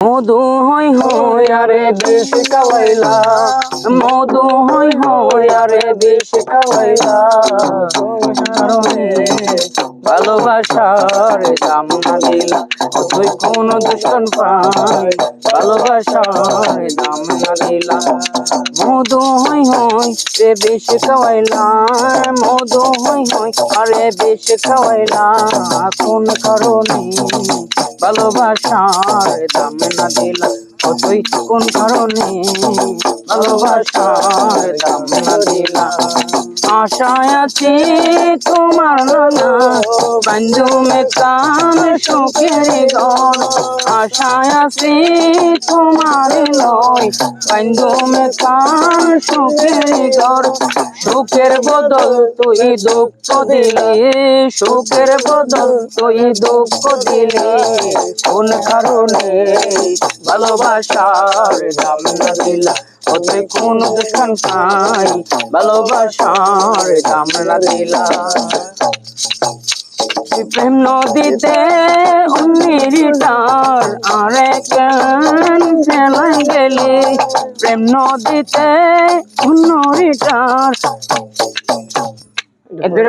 মধু হই হই, আরে বেশি কাওয়াইলা মধু হই হই, আরে বেশি কাওয়াইলা ভালোবাসার দাম না দিলা তুই কোন দুষ্টন পাই ভালোবাসার দাম না মধু হই হই রে বেশি খাওয়াইলা মধু হই হই আরে বেশি খাওয়াইলা কোন কারণে ভালোবাসার দাম না দিলা ও তুই কোন কারণে ভালোবাসার দাম না দিলা আশায় আছি তোমার নানা বন্ধুমে কান সুখের ঘর আশায় আছি তোমার লয়। বন্ধুমে কান সুখের ঘর সুখের বদল তুই দুঃখ দিলে। সুখের বদল তুই দুঃখ দিলে। কোন কারণে ভালোবাসার দাম না দিলা? ওতে কোন দুষ্কান পাই ভালোবাসার দাম না দিলা? প্রেম নদীতে অন্যের ডার আরে কেন ফেলাই গেলি। প্রেম নদীতে অন্যের ডার এদের